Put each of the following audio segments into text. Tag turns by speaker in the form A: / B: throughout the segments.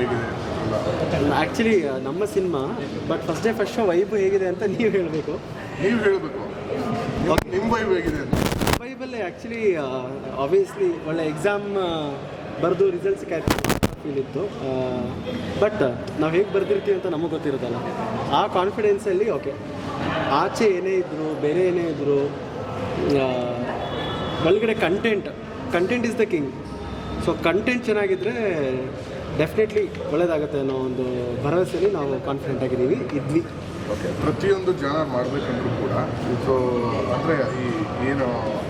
A: ಹೇಗಿದೆ?
B: ಆ್ಯಕ್ಚುಲಿ ನಮ್ಮ cinema but first day first show vibe ಹೇಗಿದೆ ಅಂತ ನೀವು ಹೇಳಬೇಕು.
A: ನೀವು ಹೇಳಬೇಕು. ನಿಮ್ಮ ವೈಬ್ ಹೇಗಿದೆ? ವೈಬಲ್ಲೇ
B: ವೈಬಲ್ಲಿ ಆ್ಯಕ್ಚುಲಿ ಆಬ್ವಿಯಸ್ಲಿ ಒಳ್ಳೆ ಎಕ್ಸಾಮ್ ಬರೆದು ರಿಸಲ್ಟ್ಸ್ ಫೀಲ್ ಇತ್ತು. ಬಟ್ ನಾವು ಹೇಗೆ ಬರ್ದಿರ್ತೀವಿ ಅಂತ ನಮಗೆ ಗೊತ್ತಿರುತ್ತಲ್ಲ ಆ ಕಾನ್ಫಿಡೆನ್ಸಲ್ಲಿ ಓಕೆ ಆಚೆ ಏನೇ ಇದ್ದರು ಬೇರೆ ಏನೇ ಇದ್ದರು ಒಳಗಡೆ content content is the king so content ಚೆನ್ನಾಗಿದ್ದರೆ ಡೆಫಿನೆಟ್ಲಿ ಒಳ್ಳೇದಾಗುತ್ತೆ ಅನ್ನೋ ಒಂದು ಭರವಸೆಯಲ್ಲಿ ನಾವು ಕಾನ್ಫಿಡೆಂಟ್ ಆಗಿದ್ದೀವಿ. ಇದ್ವಿ.
A: ಓಕೆ ಪ್ರತಿಯೊಂದು ಜನ ಮಾಡಬೇಕಂದ್ರೂ ಕೂಡ ಸೊ ಅಂದರೆ ಈ, ಏನು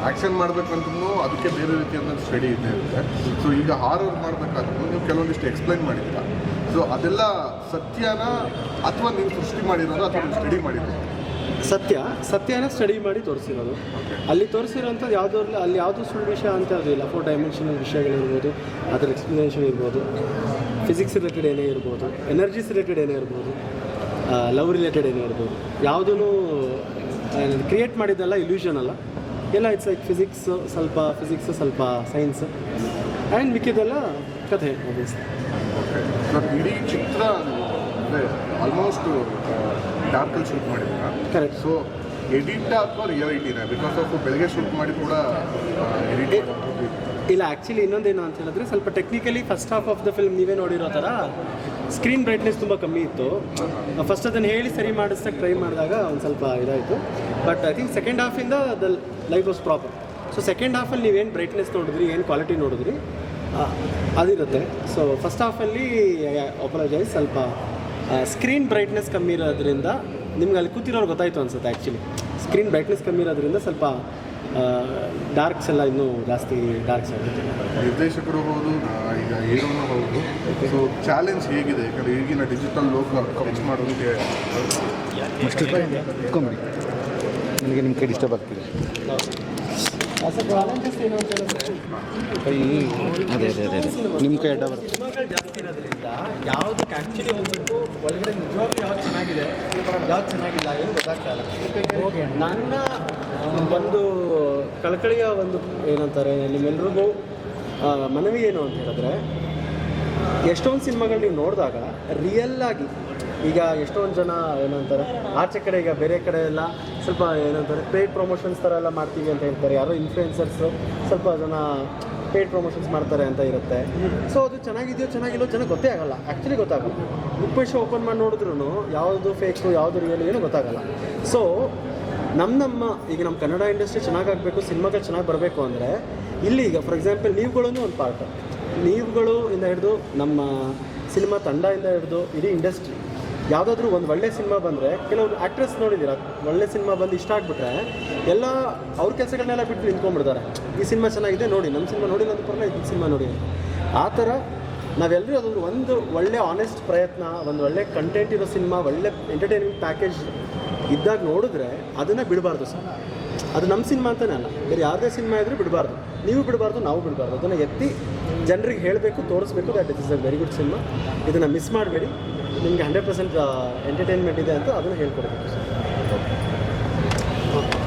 A: ಆ್ಯಕ್ಷನ್ ಮಾಡಬೇಕಂದ್ರೂ ಅದಕ್ಕೆ ಬೇರೆ ರೀತಿಯಾದ ಸ್ಟಡಿ ಇದೆ ಇರುತ್ತೆ. ಸೊ ಈಗ ಹಾರರ್ ಮಾಡಬೇಕಾದ್ರೂ ನೀವು ಕೆಲವೊಂದಿಷ್ಟು ಎಕ್ಸ್ಪ್ಲೈನ್ ಮಾಡಿದ್ದೀರಾ? ಸೊ ಅದೆಲ್ಲ ಸತ್ಯನ ಅಥವಾ ನೀವು ಸೃಷ್ಟಿ ಮಾಡಿರೋದು ಅಥವಾ ನೀವು ಸ್ಟಡಿ ಮಾಡಿರೋದು?
B: ಸತ್ಯ ಸತ್ಯನ ಸ್ಟಡಿ ಮಾಡಿ ತೋರಿಸಿರೋದು. ಅಲ್ಲಿ ತೋರಿಸಿರೋಂಥದ್ದು ಯಾವುದೋ ಅಲ್ಲಿ ಯಾವುದೂ ಸುಳ್ಳು ವಿಷಯ ಅಂತ ಇಲ್ಲ. ಫೋರ್ ಡೈಮೆನ್ಷನಲ್ ವಿಷಯಗಳಿರ್ಬೋದು ಅದರ ಎಕ್ಸ್ಪ್ಲನೇಷನ್ ಇರ್ಬೋದು ಫಿಸಿಕ್ಸ್ ರಿಲೇಟೆಡ್ ಏನೇ ಇರ್ಬೋದು ಎನರ್ಜೀಸ್ ರಿಲೇಟೆಡ್ ಏನೇ ಇರ್ಬೋದು ಲವ್ ರಿಲೇಟೆಡ್ ಏನೇ ಇರ್ಬೋದು. ಯಾವುದೂ ಕ್ರಿಯೇಟ್ ಮಾಡಿದ್ದೆಲ್ಲ ಇಲ್ಯೂಷನ್ ಅಲ್ಲ. ಎಲ್ಲ ಇಟ್ಸ್ ಲೈಕ್ ಫಿಸಿಕ್ಸ್ ಸ್ವಲ್ಪ ಫಿಸಿಕ್ಸ್ ಸ್ವಲ್ಪ ಸೈನ್ಸ್ ಆ್ಯಂಡ್ ಮಿಕ್ಕಿದೆಲ್ಲ ಕಥೆ
A: ಇಡೀ ಚಿತ್ರ ಅಂದರೆ ಆಲ್ಮೋಸ್ಟ್ ಡಾರ್ಕಲ್ಲಿ ಶೂಟ್ ಮಾಡಿದ್ದೀರಾ?
B: ಕರೆಕ್ಟ್
A: ಸೊ ಎಡಿಟ್ ಅಥವಾ ರಿಯಾಲಿಟಿನ ಬಿಕಾಸ್ ಆಫ್ ಬೆಳಗ್ಗೆ ಶೂಟ್ ಮಾಡಿ ಕೂಡ ಎಡಿಟ್
B: ಇಲ್ಲ ಆ್ಯಕ್ಚುಲಿ ಇನ್ನೊಂದೇನು ಅಂತ ಹೇಳಿದ್ರೆ ಸ್ವಲ್ಪ technically first half of the film ನೀವೇ ನೋಡಿರೋ ಥರ ಸ್ಕ್ರೀನ್ ಬ್ರೈಟ್ನೆಸ್ ತುಂಬ ಕಮ್ಮಿ ಇತ್ತು. ಫಸ್ಟ್ ಅದನ್ನು ಹೇಳಿ ಸರಿ ಮಾಡಿಸೋಕ್ಕೆ ಟ್ರೈ ಮಾಡಿದಾಗ ಒಂದು ಸ್ವಲ್ಪ ಇದಾಯಿತು. But I think second ಹಾಫಿಂದ the life was proper so second ಹಾಫಲ್ಲಿ ನೀವೇನು ಬ್ರೈಟ್ನೆಸ್ ನೋಡಿದ್ರಿ ಏನು ಕ್ವಾಲಿಟಿ ನೋಡಿದ್ರಿ ಅದಿರುತ್ತೆ. ಸೊ ಫಸ್ಟ್ ಹಾಫಲ್ಲಿ ಅಪಲಜೈಸ್ ಸ್ವಲ್ಪ ಸ್ಕ್ರೀನ್ ಬ್ರೈಟ್ನೆಸ್ ಕಮ್ಮಿ ಇರೋದ್ರಿಂದ ನಿಮ್ಗೆ ಅಲ್ಲಿ ಕೂತಿರೋರು ಗೊತ್ತಾಯಿತು ಅನ್ಸುತ್ತೆ ಆ್ಯಕ್ಚುಲಿ ಸ್ಕ್ರೀನ್ ಬ್ರೈಟ್ನೆಸ್ ಕಮ್ಮಿ ಇರೋದ್ರಿಂದ ಸ್ವಲ್ಪ ಡಾರ್ಕ್ಸ್ ಎಲ್ಲ ಇನ್ನೂ ಜಾಸ್ತಿ ಡಾರ್ಕ್ಸ್ ಆಗುತ್ತೆ.
A: ನಿರ್ದೇಶಕರು ಹೌದು ಈಗ ಹೀರೋನು ಹೌದು. ಸೊ ಚಾಲೆಂಜ್ ಹೇಗಿದೆ? ಯಾಕಂದರೆ ಈಗಿನ ಡಿಜಿಟಲ್ ಲೋಕ ಕವಚ್ ಮಾಡೋದಕ್ಕೆ
C: ನನಗೆ ನಿಮ್ಮ ಕೈ ಡಿಸ್ಟರ್ಬ್ ಆಗ್ತಿದೆ ಅದೇ ಅದೇ ಅದೇ ನಿಮ್ಮ ಕೈ ಅಡ್ಡ ಬರುತ್ತೆ.
B: ಜಾಸ್ತಿ ಇರೋದ್ರಿಂದ ಯಾವುದಕ್ಕೆ ಆ್ಯಕ್ಚುಲಿ ಹೋಗ್ಬೇಕು ಒಳಗಡೆ ನಿಜವಾಗ್ಲೂ ಯಾವ್ದು ಚೆನ್ನಾಗಿದೆ ಯಾವ್ದು ಚೆನ್ನಾಗಿಲ್ಲ ಏನು ಗೊತ್ತಾಗ್ತಾ ಇಲ್ಲ ನನ್ನ ಒಂದು ಕಳಕಳಿಯ ಒಂದು ಏನಂತಾರೆ, ನಿಮ್ಮೆಲ್ರಿಗೂ ಮನವಿ ಏನು ಅಂತ ಹೇಳಿದ್ರೆ, ಎಷ್ಟೊಂದು ಸಿನಿಮಾಗಳು ನೀವು ನೋಡಿದಾಗ ರಿಯಲ್ ಆಗಿ ಈಗ ಎಷ್ಟೊಂದು ಜನ ಏನಂತಾರೆ, ಆಚೆ ಕಡೆ ಈಗ ಬೇರೆ ಕಡೆ ಎಲ್ಲ ಸ್ವಲ್ಪ ಏನಂತಾರೆ ಪೇಯ್ಡ್ ಪ್ರಮೋಷನ್ಸ್ ಥರ ಎಲ್ಲ ಮಾಡ್ತೀವಿ ಅಂತ ಹೇಳ್ತಾರೆ. ಯಾರೋ ಇನ್ಫ್ಲುಯೆನ್ಸರ್ಸು ಸ್ವಲ್ಪ ಜನ ಪೇಯ್ಡ್ ಪ್ರಮೋಷನ್ಸ್ ಮಾಡ್ತಾರೆ ಅಂತ ಇರುತ್ತೆ. ಸೊ ಅದು ಚೆನ್ನಾಗಿದೆಯೋ ಚೆನ್ನಾಗಿಲ್ಲೋ ಜನ ಗೊತ್ತೇ ಆಗಲ್ಲ. ಆ್ಯಕ್ಚುಲಿ ಗೊತ್ತಾಗಲ್ಲ. ಉಪ್ಪೇಶ ಓಪನ್ ಮಾಡಿ ನೋಡಿದ್ರು ಯಾವುದು ಫೇಕ್ಸು ಯಾವುದು ರಿಯಲ್ ಏನು ಗೊತ್ತಾಗಲ್ಲ. ಸೊ ನಮ್ಮ ನಮ್ಮ, ಈಗ ನಮ್ಮ ಕನ್ನಡ ಇಂಡಸ್ಟ್ರಿ ಚೆನ್ನಾಗಾಗಬೇಕು, ಸಿನಿಮಾಗಳು ಚೆನ್ನಾಗಿ ಬರಬೇಕು ಅಂದರೆ, ಇಲ್ಲಿ ಈಗ ಫಾರ್ ಎಕ್ಸಾಂಪಲ್ ನೀವುಗಳೂ ಒಂದು ಪಾರ್ಟ್ ನೀವುಗಳು ಇಂದ ಹಿಡಿದು ನಮ್ಮ ಸಿನಿಮಾ ತಂಡದಿಂದ ಹಿಡಿದು ಇಡೀ ಇಂಡಸ್ಟ್ರಿ ಯಾವುದಾದ್ರೂ ಒಂದು ಒಳ್ಳೆ ಸಿನಿಮಾ ಬಂದರೆ ಕೆಲವರು ಆ್ಯಕ್ಟ್ರೆಸ್ ನೋಡಿದ್ದೀರ? ಒಳ್ಳೆ ಸಿನಿಮಾ ಬಂದು ಇಷ್ಟ ಆಗಿಬಿಟ್ರೆ, ಎಲ್ಲ ಅವ್ರ ಕೆಲಸಗಳನ್ನೆಲ್ಲ ಬಿಟ್ಟು ನಿಂತ್ಕೊಂಡ್ಬಿಡ್ತಾರೆ. ಈ ಸಿನಿಮಾ ಚೆನ್ನಾಗಿದೆ, ನೋಡಿ ನಮ್ಮ ಸಿನಿಮಾ ನೋಡಿಲ್ಲ ಅಂತ ಪರವಾಗಿಲ್ಲ, ಈ ಸಿನಿಮಾ ನೋಡಿ ಆ ಥರ ನಾವೆಲ್ಲರೂ ಅದೊಂದು ಒಂದು ಒಳ್ಳೆ ಆನೆಸ್ಟ್ ಪ್ರಯತ್ನ, ಒಂದು ಒಳ್ಳೆ ಕಂಟೆಂಟ್ ಇರೋ ಸಿನಿಮಾ, ಒಳ್ಳೆ ಎಂಟರ್ಟೈನ್ಮೆಂಟ್ ಪ್ಯಾಕೇಜ್ ಇದ್ದಾಗ ನೋಡಿದ್ರೆ ಅದನ್ನು ಬಿಡಬಾರ್ದು ಸರ್. ಅದು ನಮ್ಮ ಸಿನಿಮಾ ಅಂತಲೇ ಅಲ್ಲ. ಬೇರೆ ಯಾವುದೇ ಸಿನಿಮಾ ಇದ್ರೂ ಬಿಡಬಾರ್ದು. ನೀವು ಬಿಡಬಾರ್ದು, ನಾವು ಬಿಡಬಾರ್ದು. ಅದನ್ನು ಎತ್ತಿ ಜನರಿಗೆ ಹೇಳಬೇಕು, ತೋರಿಸ್ಬೇಕು that is a very good cinema ಇದನ್ನು ಮಿಸ್ ಮಾಡಬೇಡಿ. ನಿಮಗೆ ಹಂಡ್ರೆಡ್ ಪರ್ಸೆಂಟ್ ಎಂಟರ್ಟೈನ್ಮೆಂಟ್ ಇದೆ ಅಂತ ಅದನ್ನು ಹೇಳ್ಕೊಡ್ಬೇಕು ಸರ್